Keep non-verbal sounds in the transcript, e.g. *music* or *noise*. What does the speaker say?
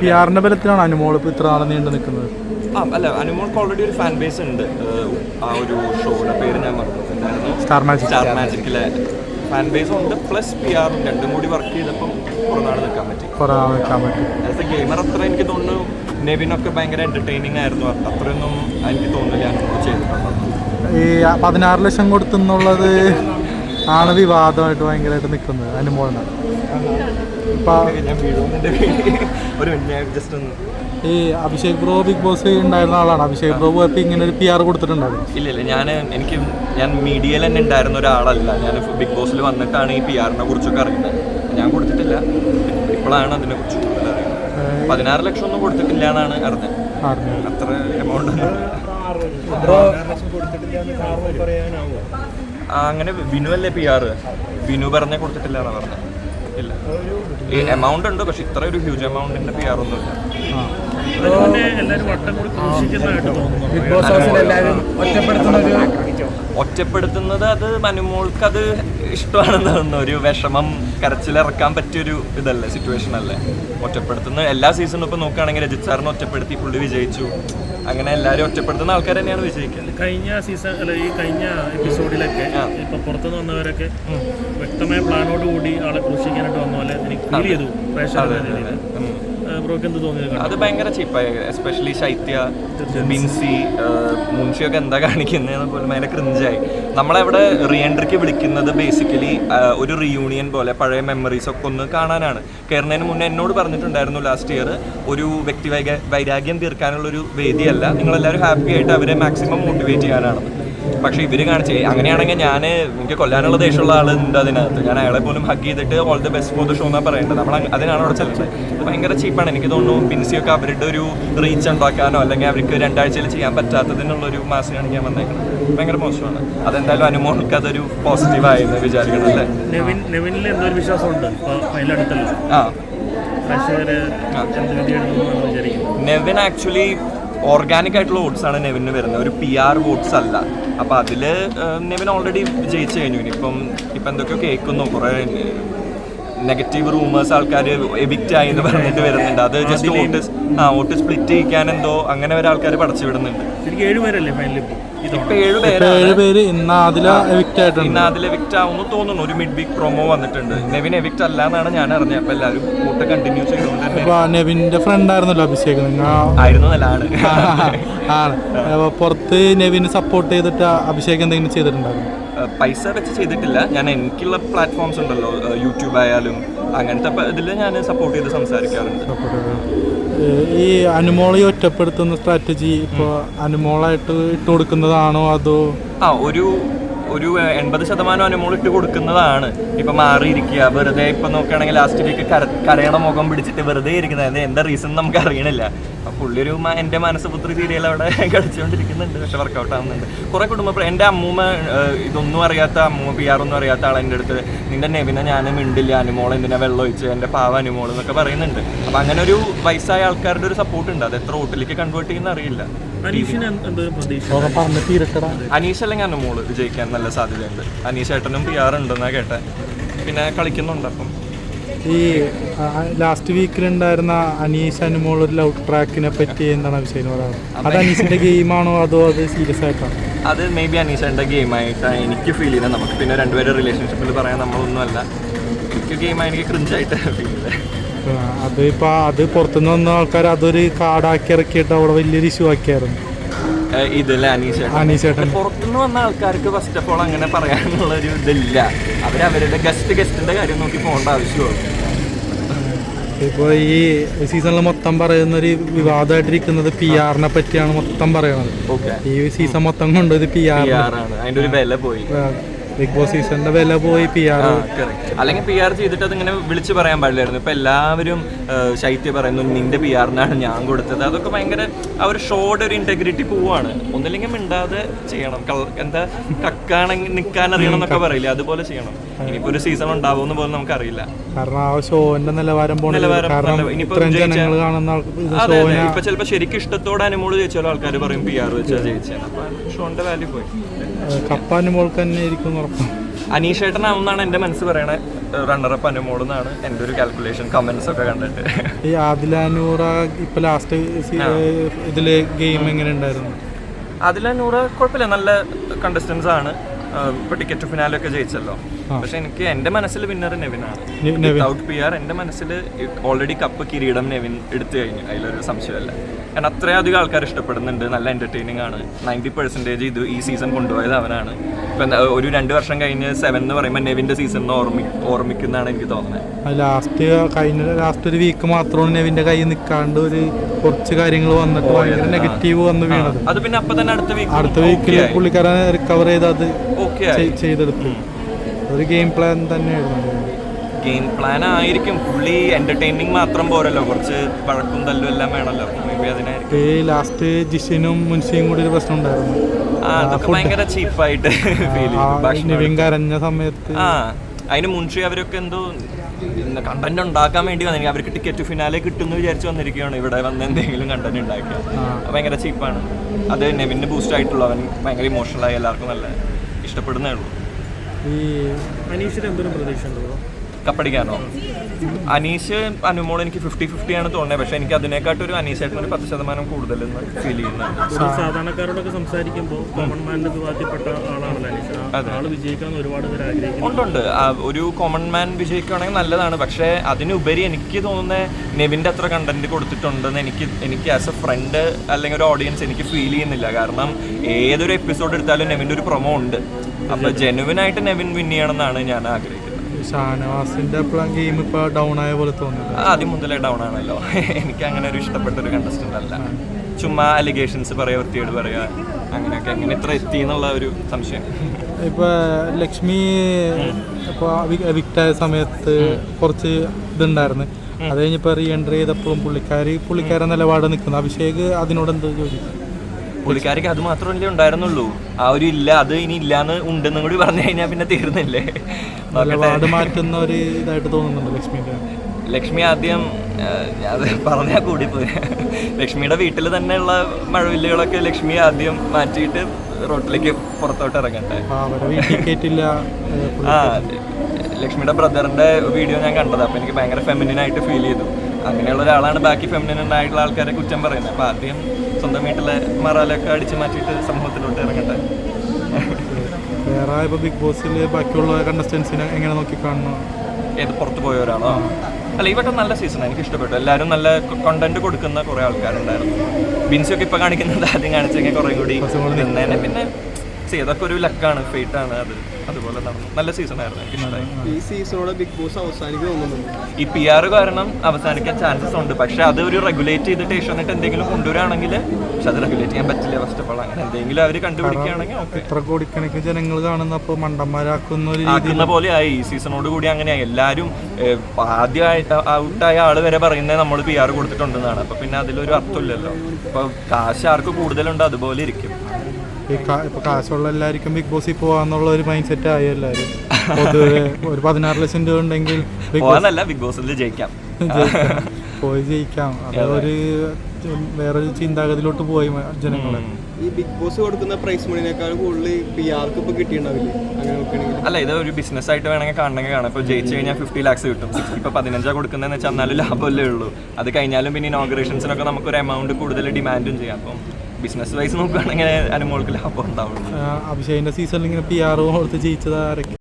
P ആറിന്റെ ബലത്തിലാണ് അനുമോൾ ഇപ്പൊ ഇത്ര നാളെ നീണ്ടു നിൽക്കുന്നത്? ആ അല്ല അനുമോൾക്ക് ഓൾറെഡി ഒരു ഫാൻ ബേസ് ഉണ്ട്. ആ ഒരു ഷോയുടെ പേര് ഞാൻ മറന്നു. സ്റ്റാർ മാജിക് സ്റ്റാർ മാജിക്കിലെ ഫാൻ ബേസ് ഉണ്ട്. പ്ലസ് പി ആറും രണ്ടും കൂടി വർക്ക് ചെയ്തപ്പം കുറേ നാൾ നിൽക്കാൻ പറ്റി. കുറെ നാൾ നിൽക്കാൻ പറ്റും. ആസ് എ ഗെയിമർ അത്ര എനിക്ക് തോന്നുന്നു നെവിനൊക്കെ ഭയങ്കര എന്റർടൈനിങ് ആയിരുന്നു. അത്രയൊന്നും എനിക്ക് തോന്നുന്നില്ല അനുമോൾ ചെയ്തിട്ടുണ്ടോ ഈ പതിനാറ് ലക്ഷം കൊടുത്തെന്നുള്ളത് ആണ് വിവാദമായിട്ട് ഭയങ്കരമായിട്ട് നിൽക്കുന്നത് അനുമോളിനാണ് ഒരു മിനിറ്റ് ജസ്റ്റ് ഒന്ന് ഈ അഭിഷേക് ബ്രോ ബിഗ് ബോസ് ഉണ്ടായിരുന്ന ആളാണ്. അഭിഷേക് ബ്രോ പോയപ്പോൾ ഇങ്ങനെ ഒരു പി ആർ കൊടുത്തിട്ടുണ്ടായിരുന്നു. ഇല്ല ഇല്ല ഞാൻ എനിക്ക് ഞാൻ മീഡിയയിൽ തന്നെ ഉണ്ടായിരുന്ന ഒരാളല്ല. ഞാൻ ബിഗ് ബോസിൽ വന്നിട്ടാണ് ഈ പി ആറിനെ കുറിച്ചൊക്കെ അറിയുന്നത്. ഞാൻ കൊടുത്തിട്ടില്ല. ഇപ്പോഴാണ് അതിനെ കുറിച്ച് കൂടുതൽ അറിയുന്നത്. പതിനാറ് ലക്ഷം ഒന്നും കൊടുത്തിട്ടില്ല എന്നാണ് അറിഞ്ഞത്. അറിഞ്ഞത്. അത്ര എമൗണ്ട് അങ്ങനെ വിനു അല്ലേ പി ആറ് വിനു പറഞ്ഞേ കൊടുത്തിട്ടില്ല എന്നാണ് പറഞ്ഞത്. ഇല്ല. ഈ എമൗണ്ട് ഉണ്ട് പക്ഷെ ഇത്ര ഒരു ഹ്യൂജ് എമൗണ്ടിന്റെ പി ആർ ഒന്നും ഇല്ല. ബിഗ് ബോസ് എല്ലാവരും ഒറ്റപ്പെടുത്തുന്ന ഒരു ഒറ്റപ്പെടുത്തുന്നത് അത് മനുമോൾക്ക് അത് ഇഷ്ടമാണെന്ന് തോന്നുന്നു. ഒരു വിഷമം കരച്ചിലിറക്കാൻ പറ്റിയൊരു ഇതല്ലേ സിറ്റുവേഷൻ അല്ലേ? ഒറ്റപ്പെടുത്തുന്ന എല്ലാ സീസണും ഇപ്പൊ നോക്കുകയാണെങ്കിൽ രജിത് സാറിനെ ഒറ്റപ്പെടുത്തി പുള്ളി വിജയിച്ചു. അങ്ങനെ എല്ലാവരും ഒറ്റപ്പെടുത്തുന്ന ആൾക്കാർ തന്നെയാണ് വിജയിക്കുന്നത്. കഴിഞ്ഞ സീസൺ അല്ല ഈ കഴിഞ്ഞ എപ്പിസോഡിലൊക്കെ പുറത്തുനിന്ന് വന്നവരൊക്കെ വ്യക്തമായ പ്ലാനോട് കൂടി ആളെ കൃഷിക്കാനായിട്ട് വന്ന പോലെ എനിക്ക് ഫീൽ ചെയ്തു. ബ്രോക്ക് എന്ത് തോന്നിയത് അത് ഭയങ്കര ചീപ്പായി എസ്പെഷ്യലി ശൈത്യ ബിൻസി മുൻഷിയൊക്കെ എന്താ കാണിക്കുന്നതെന്ന് പോലും ഭയങ്കര ക്രിഞ്ചായി നമ്മളവിടെ റീ എൻട്രിക്ക് വിളിക്കുന്നത് ബേസിക്കലി ഒരു റിയൂണിയൻ പോലെ പഴയ മെമ്മറീസ് ഒക്കെ ഒന്ന് കാണാനാണ്. കയറുന്നതിന് മുന്നേ എന്നോട് പറഞ്ഞിട്ടുണ്ടായിരുന്നു ലാസ്റ്റ് ഇയർ ഒരു വ്യക്തി വൈകാ വൈരാഗ്യം തീർക്കാനുള്ള ഒരു വേദിയല്ല. നിങ്ങളെല്ലാവരും ഹാപ്പി ആയിട്ട് അവരെ മാക്സിമം മോട്ടിവേറ്റ് ചെയ്യാനാണെന്ന് പക്ഷേ ഇവർ കാണിച്ചേ അങ്ങനെയാണെങ്കിൽ ഞാൻ എനിക്ക് കൊല്ലാനുള്ള ദേഷ്യമുള്ള ആൾ ഉണ്ട് അതിനകത്ത്. ഞാൻ അയാളെ പോലും ഹഗ് ചെയ്തിട്ട് all the best for the show എന്നാണ് പറയേണ്ടത്. നമ്മൾ അതിനാണ് അവിടെ ചെല്ലുന്നത്. ഇത് ഭയങ്കര ചീപ്പാണ് എനിക്ക് തോന്നുന്നു പിൻസിയൊക്കെ അവരുടെ ഒരു റീച്ച് ഉണ്ടാക്കാനോ അല്ലെങ്കിൽ അവർക്ക് രണ്ടാഴ്ചയിൽ ചെയ്യാൻ പറ്റാത്തതിനുള്ളൊരു മാസം ഞാൻ വന്നേക്കുന്നത്. ഭയങ്കര മോശമാണ്. അതെന്തായാലും അനുമോൾക്ക് അതൊരു പോസിറ്റീവായി എന്ന് വിചാരിക്കണം അല്ലേ? ആ. നെവിൻ ആക്ച്വലി ഓർഗാനിക് ആയിട്ടുള്ള വോട്ട്സ് ആണ് നെവിന് വരുന്നത്. ഒരു പി ആർ വോട്ട്സ് അല്ല. അപ്പൊ അതിൽ നിവിൻ നെവിൻ ഓൾറെഡി ജയിച്ചു കഴിഞ്ഞു. ഇനിയിപ്പം ഇപ്പം എന്തൊക്കെയോ കേൾക്കുന്നു. കുറെ നെഗറ്റീവ് റൂമേഴ്സ് ആൾക്കാർ എവിക്റ്റ് ആയി എന്ന് പറഞ്ഞിട്ട് വരുന്നുണ്ട്. അത് ജസ്റ്റ് വോട്ട് ആ വോട്ട് സ്പ്ലിറ്റ് ചെയ്യിക്കാൻ എന്തോ അങ്ങനെ ഒരു ആൾക്കാർ പടച്ചു വിടുന്നുണ്ട് ശരിക്കും ഏഴുപേരല്ലേ ഫൈനലിൽ ഇപ്പോൾ ഇതോടെ ഇപ്പൊ ഏഴ് ഇപ്പൊ പേരാണ് ഏഴ് പേര് ഇന്ന് എവിക്റ്റ് ആയിട്ടുണ്ട്. ഇന്ന് അതിൽ എവിക്റ്റ് ആവുന്നു തോന്നുന്നു. ഒരു മിഡ് വീക്ക് പ്രൊമോ വന്നിട്ടുണ്ട്. നെവിൻ എവിക്റ്റ് അല്ല എന്നാണ് ഞാൻ അറിഞ്ഞത്. അപ്പൊ എല്ലാവരും കൂട്ട കണ്ടിന്യൂ ചെയ്തുകൊണ്ട് നെവിന്റെ ഫ്രണ്ട് ആയിരുന്നല്ലോ അഭിഷേക്. ആയിരുന്നു നല്ലതാണ്. ആണ്. അപ്പൊ പുറത്ത് നെവിന് സപ്പോർട്ട് ചെയ്തിട്ട് അഭിഷേക് എന്തെങ്കിലും ചെയ്തിട്ടുണ്ടായിരുന്നു? പൈസ വെച്ച് ചെയ്തിട്ടില്ല. ഞാൻ എനിക്കുള്ള പ്ലാറ്റ്ഫോംസ് ഉണ്ടല്ലോ യൂട്യൂബ് ആയാലും അങ്ങനത്തെ ഇതിൽ ഞാൻ സപ്പോർട്ട് ചെയ്ത് സംസാരിക്കാറുണ്ട്. ഈ അനുമോളെ ഒറ്റപ്പെടുത്തുന്ന സ്ട്രാറ്റജി ഇപ്പോൾ അനുമോളായിട്ട് ഇട്ട് കൊടുക്കുന്നതാണോ അതോ ആ ഒരു ഒരു എൺപത് ശതമാനം അനുമോൾ ഇട്ട് കൊടുക്കുന്നതാണ്. ഇപ്പൊ മാറിയിരിക്കുക. വെറുതെ ഇപ്പൊ നോക്കുകയാണെങ്കിൽ ലാസ്റ്റ് വീക്ക് കര കരയണ മുഖം പിടിച്ചിട്ട് വെറുതെ ഇരിക്കുന്നത്. അത് എന്താ റീസൺ നമുക്ക് അറിയണില്ല. പുള്ളി ഒരു എന്റെ മനസ്സുപുത്രി സീരിയൽ അവിടെ *laughs* കളിച്ചുകൊണ്ടിരിക്കുന്നുണ്ട്. പക്ഷെ വർക്കൗട്ട് ആവുന്നുണ്ട്. കുറെ കുടുംബ എന്റെ അമ്മൂമ്മ ഇതൊന്നും അറിയാത്ത അമ്മൂമ്മ പി ആർ ഒന്നും അറിയാത്ത ആൾ എന്റെ അടുത്ത്. നിന്റെ നെവിനെ ഞാൻ മിണ്ടില്ല. അനുമോൾ എന്തിനാ വെള്ളം ഒഴിച്ച് എന്റെ പാവ അനുമോൾ എന്നൊക്കെ പറയുന്നുണ്ട്. അപ്പൊ അങ്ങനെ ഒരു വയസ്സായ ആൾക്കാരുടെ ഒരു സപ്പോർട്ട് ഉണ്ട്. അത് എത്ര ഓട്ടിലേക്ക് കൺവേർട്ട് ചെയ്യുന്ന അറിയില്ല. അനീഷ് അല്ലെങ്കിൽ അനുമോൾ വിജയിക്കാൻ നല്ല സാധ്യതയുണ്ട്? അനീഷ് ഏട്ടനും പി ആർ ഉണ്ടെന്നാ കേട്ടെ. പിന്നെ കളിക്കുന്നുണ്ട് അപ്പം. ഈ ലാസ്റ്റ് വീക്കിലുണ്ടായിരുന്ന അനീഷ് അനുമോൾ ഒരു ലവ് ട്രാക്കിനെ പറ്റി എന്താണ് വിഷയം അത്. അനീഷിന്റെ ഗെയിമാണോ അതോ അത് സീരിയസ് ആയിട്ടാണ്? അത് മേ ബി അനീഷേന്റെ ഗെയിമായിട്ടാണ് എനിക്ക് ഫീൽ ചെയ്യുന്നത്. നമുക്ക് പിന്നെ രണ്ടുപേരുടെ റിലേഷൻഷിപ്പിൽ പറയാൻ നമ്മളൊന്നുമല്ല. എനിക്ക് ഗെയിമായി എനിക്ക് ക്രിഞ്ചായിട്ട് ഫീൽ ചെയ്തത് അത് ഇപ്പൊ അത് പുറത്തുനിന്ന് വന്ന ആൾക്കാർ അതൊരു കാടാക്കി ഇറക്കിയിട്ട് അവിടെ വലിയൊരു ഇഷ്യൂ ആക്കിയായിരുന്നു. ഇതല്ലേ അനീഷ് അനീഷ് ചേട്ടൻ. പുറത്തുനിന്ന് വന്ന ആൾക്കാർക്ക് ഫസ്റ്റ് ഓഫ് ഓൾ അങ്ങനെ പറയാനുള്ള ഒരു ഇതില്ല. അവർ അവരുടെ ഗസ്റ്റ് ഗസ്റ്റിന്റെ കാര്യം നോക്കി പോകേണ്ട ആവശ്യമുള്ളൂ. ഇപ്പോൾ ഈ സീസണിൽ മൊത്തം പറയുന്ന ഒരു വിവാദമായിട്ടിരിക്കുന്നത് പി ആറിനെ പറ്റിയാണ് മൊത്തം പറയുന്നത് ഈ സീസൺ മൊത്തം കൊണ്ടത് പി ആർ അതിന്റെ ഒരു വില പോയി. ബിഗ് ബോസ് സീസണിന്റെ വില പോയി പി ആർ. അല്ലെങ്കിൽ പി ആർ ചെയ്തിട്ട് അതിങ്ങനെ വിളിച്ച് പറയാൻ പാടില്ലായിരുന്നു. ഇപ്പൊ എല്ലാവരും ശൈത്യ പറയുന്നു നിന്റെ പി ആറിനാണ് ഞാൻ കൊടുത്തത്. അതൊക്കെ ഭയങ്കര ആ ഒരു ഷോയുടെ ഒരു ഇന്റഗ്രിറ്റി പോവാണ്. ഒന്നില്ലെങ്കിൽ മിണ്ടാതെ ചെയ്യണം. എന്താ കക്കാണെങ്കിൽ നിക്കാൻ അറിയണം എന്നൊക്കെ പറയില്ല? അതുപോലെ ചെയ്യണം. ഇനിയിപ്പോ ഒരു സീസൺ ഉണ്ടാവുമെന്ന് പോലും നമുക്ക് അറിയില്ല കാരണം ആ ഷോന്റെ നിലവാരം ഇപ്പൊ ചിലപ്പോ ശരിക്കും ഇഷ്ടത്തോടെ അനുമോൾ ജയിച്ചാലും ആൾക്കാർ പറയും പി ആർ വെച്ചാൽ ജയിച്ചാൽ അപ്പൊ ഷോന്റെ വാല്യൂ പോയി. കപ്പ അനുമോൾക്ക് തന്നെ ആയിരിക്കും എന്റെ മനസ്സ് പറയണത് റണ്ണറപ്പ് അനുമോൾ എന്നാണ് എന്റെ ഒരു കാൽക്കുലേഷൻ കമന്റ്സ് ഒക്കെ കണ്ടിട്ട്. ഈ ആദിലാനൂറ ഇപ്പൊ ലാസ്റ്റ് ഇതിൽ ഗെയിം എങ്ങനെ ഉണ്ടായിരുന്നു? ആദിലാനൂറ നൂറ് കുഴപ്പമില്ല നല്ല കണ്ടസ്റ്റൻസ് ആണ്. ഇപ്പൊ ടിക്കറ്റ് ഫിനാലൊക്കെ ജയിച്ചല്ലോ. പക്ഷെ എനിക്ക് എന്റെ മനസ്സിൽ വിന്നർ നെവിനാണ് വിത്തൗട്ട് പി ആർ എന്റെ മനസ്സിൽ ഓൾറെഡി കപ്പ് കിരീടം നെവിൻ എടുത്തു കഴിഞ്ഞു. അതിലൊരു സംശയമല്ല. കാരണം അത്രയധികം ആൾക്കാർ ഇഷ്ടപ്പെടുന്നുണ്ട്. നല്ല എന്റർടൈനിങ് ആണ്. നയന്റി പെർസെന്റേജ് ഇത് ഈ സീസൺ കൊണ്ടുപോയത് അവനാണ്. ഇപ്പം ഒരു രണ്ട് വർഷം കഴിഞ്ഞ് സെവൻ എന്ന് പറയുമ്പോൾ നെവിന്റെ സീസൺ ഓർമ്മി ഓർമ്മിക്കുന്നതാണ് എനിക്ക് തോന്നുന്നത്. ലാസ്റ്റ് കഴിഞ്ഞ ലാസ്റ്റ് ഒരു വീക്ക് മാത്രമാണ് നെവിന്റെ കൈ നിൽക്കാണ്ട് ഒരു കുറച്ച് കാര്യങ്ങൾ വന്നിട്ട് ഭയങ്കര നെഗറ്റീവ് വന്ന് വീണത്. അത് പിന്നെ അപ്പൊ തന്നെ അടുത്ത വീക്ക് അടുത്ത വീക്കിൽ പുള്ളിക്കാരൻ റിക്കവർ ചെയ്ത് അത് ചെയ്തെടുത്തു. ഒരു ഗെയിം പ്ലാൻ തന്നെയായിരുന്നു. ഗെയിം പ്ലാൻ ആയിരിക്കും. പുള്ളി എന്റർടൈനിങ് മാത്രം പോരല്ലോ. കുറച്ച് വഴക്കും തല്ലും എല്ലാം വേണമല്ലോ മേ ബി അതിനായിരിക്കും. ഈ ലാസ്റ്റ് ജിഷിനും മുൻഷിയും കൂടി ഒരു പ്രശ്നം ഉണ്ടായിരുന്നു. ആ അതൊക്കെ ഭയങ്കര ചീപ്പായിട്ട് ഫീൽ ആ *laughs* നിവിൻ കരഞ്ഞ സമയത്ത് ആ അതിന് മുൻഷി അവരൊക്കെ എന്തോ കണ്ടന്റ് ഉണ്ടാക്കാൻ വേണ്ടി വന്നിരിക്കും അവർക്ക് ടിക്കറ്റ് ഫിനാലെ കിട്ടുമെന്ന് വിചാരിച്ച് വന്നിരിക്കുകയാണ്. ഇവിടെ വന്ന് എന്തെങ്കിലും കണ്ടന്റ് ഉണ്ടാക്കുക അത് ഭയങ്കര ചീപ്പാണ് അത് നെവിന് ബൂസ്റ്റ് ആയിട്ടുള്ളൂ. അവൻ ഭയങ്കര ഇമോഷണൽ ആയി എല്ലാവർക്കും നല്ല ഇഷ്ടപ്പെടുന്നേ ഉള്ളൂ. ഈ അനീഷിന് എന്തൊരു പ്രതീക്ഷ ഉണ്ടോ കപ്പടിക്കാനോ? അനീഷ് അനുമോൾ എനിക്ക് ഫിഫ്റ്റി ഫിഫ്റ്റി ആണ് തോന്നുന്നത് പക്ഷെ എനിക്ക് അതിനെക്കാട്ടും ഒരു അനീഷായിട്ട് ഒരു പത്ത് ശതമാനം കൂടുതൽ ഫീൽ ചെയ്യുന്നുണ്ട് സാധാരണക്കാരോടൊക്കെ സംസാരിക്കുമ്പോൾ കോമൺ മാനിന്റെ വിഭാഗത്തിൽപ്പെട്ട ആളാണല്ലോ അനീഷ്. ആൾ വിജയിക്കാൻ ഒരുപാട് പേര് ഒരു കോമൺ മാൻ വിജയിക്കുകയാണെങ്കിൽ നല്ലതാണ്. പക്ഷേ അതിനുപരി എനിക്ക് തോന്നുന്ന നെവിന്റെ അത്ര കണ്ടന്റ് കൊടുത്തിട്ടുണ്ടെന്ന് എനിക്ക് എനിക്ക് ആസ് എ ഫ്രണ്ട് അല്ലെങ്കിൽ ഒരു ഓഡിയൻസ് എനിക്ക് ഫീൽ ചെയ്യുന്നില്ല. കാരണം ഏതൊരു എപ്പിസോഡ് എടുത്താലും നെവിന്റെ ഒരു പ്രൊമോ ഉണ്ട്. അപ്പോൾ ജെനുവിനായിട്ട് നെവിൻ വിൻ ചെയ്യണമെന്നാണ് ഞാൻ ആഗ്രഹിക്കുന്നത്. ഷാനവാസിന്റെ ഗെയിം ഇപ്പൊ ഡൗൺ ആയ പോലെ തോന്നുന്നു ആദ്യം മുതലേ ഡൗൺ ആണല്ലോ. എനിക്ക് അങ്ങനെ ഒരു ഇഷ്ടപ്പെട്ട ഒരു കണ്ടസ്റ്റന്റ് അല്ല. ചുമ്മാ അലിഗേഷൻസ് പറയാ വൃത്തിയോട് പറയാ അങ്ങനെയൊക്കെ എങ്ങനെ ഇത്ര എത്തി എന്നുള്ള ഒരു സംശയം. ഇപ്പൊ ലക്ഷ്മി ഇപ്പൊ വിക്റ്റായ സമയത്ത് കുറച്ച് ഇതുണ്ടായിരുന്നു. അത് കഴിഞ്ഞിപ്പോ റീ എൻട്രി ചെയ്തപ്പോഴും പുള്ളിക്കാരി പുള്ളിക്കാരൻ നിലപാട് നിൽക്കുന്നു. അഭിഷേക് അതിനോട് എന്ത് ചോദിക്കും പുള്ളിക്കാരിക്ക് അത് മാത്രമല്ലേ ഉണ്ടായിരുന്നുള്ളൂ. ആ ഒരു ഇല്ല അത് ഇനി ഇല്ലാന്ന് ഉണ്ടെന്നും കൂടി പറഞ്ഞു കഴിഞ്ഞാൽ പിന്നെ തീർന്നില്ലേ? മാറ്റുന്ന ഒരു ഇതായിട്ട് തോന്നുന്നുണ്ട് ലക്ഷ്മിന്റെ ലക്ഷ്മി ആദ്യം ഞാൻ അത് പറഞ്ഞാൽ കൂടി പോയി ലക്ഷ്മിയുടെ വീട്ടിൽ തന്നെയുള്ള മഴവില്ലുകളൊക്കെ ലക്ഷ്മി ആദ്യം മാറ്റിയിട്ട് റോട്ടിലേക്ക് പുറത്തോട്ട് ഇറങ്ങട്ടെ. ആ ലക്ഷ്മിയുടെ ബ്രദറിന്റെ വീഡിയോ ഞാൻ കണ്ടത് അപ്പൊ എനിക്ക് ഭയങ്കര ഫെമിനിനായിട്ട് ഫീൽ ചെയ്തു. അങ്ങനെയുള്ള ഒരാളാണ് ബാക്കി ഫെമിനിൻ ആയിട്ടുള്ള ആൾക്കാരെ കുറ്റം പറയുന്നത്. അപ്പൊ ആദ്യം സ്വന്തം വീട്ടിലെ മറാലൊക്കെ അടിച്ചു മാറ്റിയിട്ട് സമൂഹത്തിലോട്ട് ഇറങ്ങട്ടെ. വേറെ ബിഗ് ബോസിൽ ബാക്കിയുള്ള കണ്ടസ്റ്റൻസിനെ എങ്ങനെ നോക്കി കാണുന്നു ഏത് പുറത്തു പോയ ഒരാളോ? അല്ല ഈ വട്ടം നല്ല സീസൺ എനിക്ക് ഇഷ്ടപ്പെട്ടു. എല്ലാവരും നല്ല കണ്ടന്റ് കൊടുക്കുന്ന കുറെ ആൾക്കാരുണ്ടായിരുന്നു. ബിൻസൊക്കെ ഇപ്പൊ കാണിക്കുന്നത് ആദ്യം കാണിച്ചെങ്കിൽ കുറെ കൂടി നിന്നേനെ. പിന്നെ അതൊക്കെ ഒരു ലക്കാണ് ഫേറ്റ് ആണ് അത്. അതുപോലെ നടന്നു. നല്ല സീസൺ ആയിരുന്നു എനിക്ക് ഇഷ്ടമായി ഈ സീസണോടെ ബിഗ് ബോസ് അവസാനിക്കും തോന്നുന്നുണ്ട് ഈ പി ആർ കാരണം അവസാനിക്കാൻ ചാൻസസ് ഉണ്ട്. പക്ഷെ അത് ഒരു റെഗുലേറ്റ് ചെയ്തിട്ട് ഏഷ്യാനെറ്റ് എന്തെങ്കിലും കൊണ്ടുവരാണെങ്കിൽ പക്ഷെ അത് റെഗുലേറ്റ് ചെയ്യാൻ പറ്റില്ല ഫസ്റ്റ് ഓഫ് ഓൾ അങ്ങനെ എന്തെങ്കിലും അവർ കണ്ടുപിടിക്കുകയാണെങ്കിൽ എത്ര ഇത്ര കോടിക്കണക്കിന് ജനങ്ങൾ കാണുന്നപ്പോ മണ്ടന്മാരാക്കുന്ന ഒരു രീതി ആക്കുന്ന പോലെ ആയി. ഈ സീസണോട് കൂടി അങ്ങനെയായി എല്ലാവരും ആദ്യമായിട്ട് ഔട്ടായ ആൾ വരെ പറയുന്നത് നമ്മൾ പി ആർ കൊടുത്തിട്ടുണ്ടെന്നാണ്. അപ്പൊ പിന്നെ അതിലൊരു അർത്ഥമില്ലല്ലോ. അപ്പൊ കാശ് ആർക്ക് കൂടുതലുണ്ട്? അതുപോലെ ഇരിക്കും. ഈ ഇപ്പൊ കാശുള്ള എല്ലാവർക്കും ബിഗ് ബോസിൽ പോവാന്നുള്ള ഒരു മൈൻഡ് സെറ്റ് ആയി എല്ലാവരും പൊതുവെ ഒരു പതിനാറ് ലക്ഷം രൂപ ഉണ്ടെങ്കിൽ ബിഗ് ബിഗ് ബോസിൽ ജയിക്കാം. പോയി ജയിക്കാം. അതൊരു വേറൊരു ചിന്താഗതിയിലോട്ട് പോയി ജനങ്ങളെ. ഈ ബിഗ് ബോസ് കൊടുക്കുന്ന പ്രൈസ് മണിനേക്കാൾ കൂടുതൽ പി ആർക്ക് ഇപ്പൊ കിട്ടിയിട്ടുണ്ടാവില്ലേ? അങ്ങനെ നോക്കുകയാണെങ്കിൽ. അല്ല ഇത് ഒരു ബിസിനസ് ആയിട്ട് വേണമെങ്കിൽ കാണണമെങ്കിൽ കാണാം. ഇപ്പോൾ ജയിച്ചു കഴിഞ്ഞാൽ ഫിഫ്റ്റി ലാക്സ് കിട്ടും. ഇപ്പോൾ പതിനഞ്ചാ കൊടുക്കുന്നതെന്ന് വെച്ചാൽ എന്നാലും ലാഭമല്ലേ ഉള്ളൂ. അത് കഴിഞ്ഞാലും പിന്നെ ഇനോഗ്രേഷൻസിനൊക്കെ നമുക്കൊരു എമൗണ്ട് കൂടുതൽ ഡിമാൻഡും ചെയ്യാം. അപ്പം ബിസിനസ് വൈസ് നോക്കുകയാണെങ്കിൽ അനുമോൾക്ക് ലാഭം ഉണ്ടാവുള്ളൂ. അഭിഷേകിന്റെ സീസണിൽ ഇങ്ങനെ പി ആർ കൊടുത്ത് ജയിച്ചത് ആരൊക്കെ?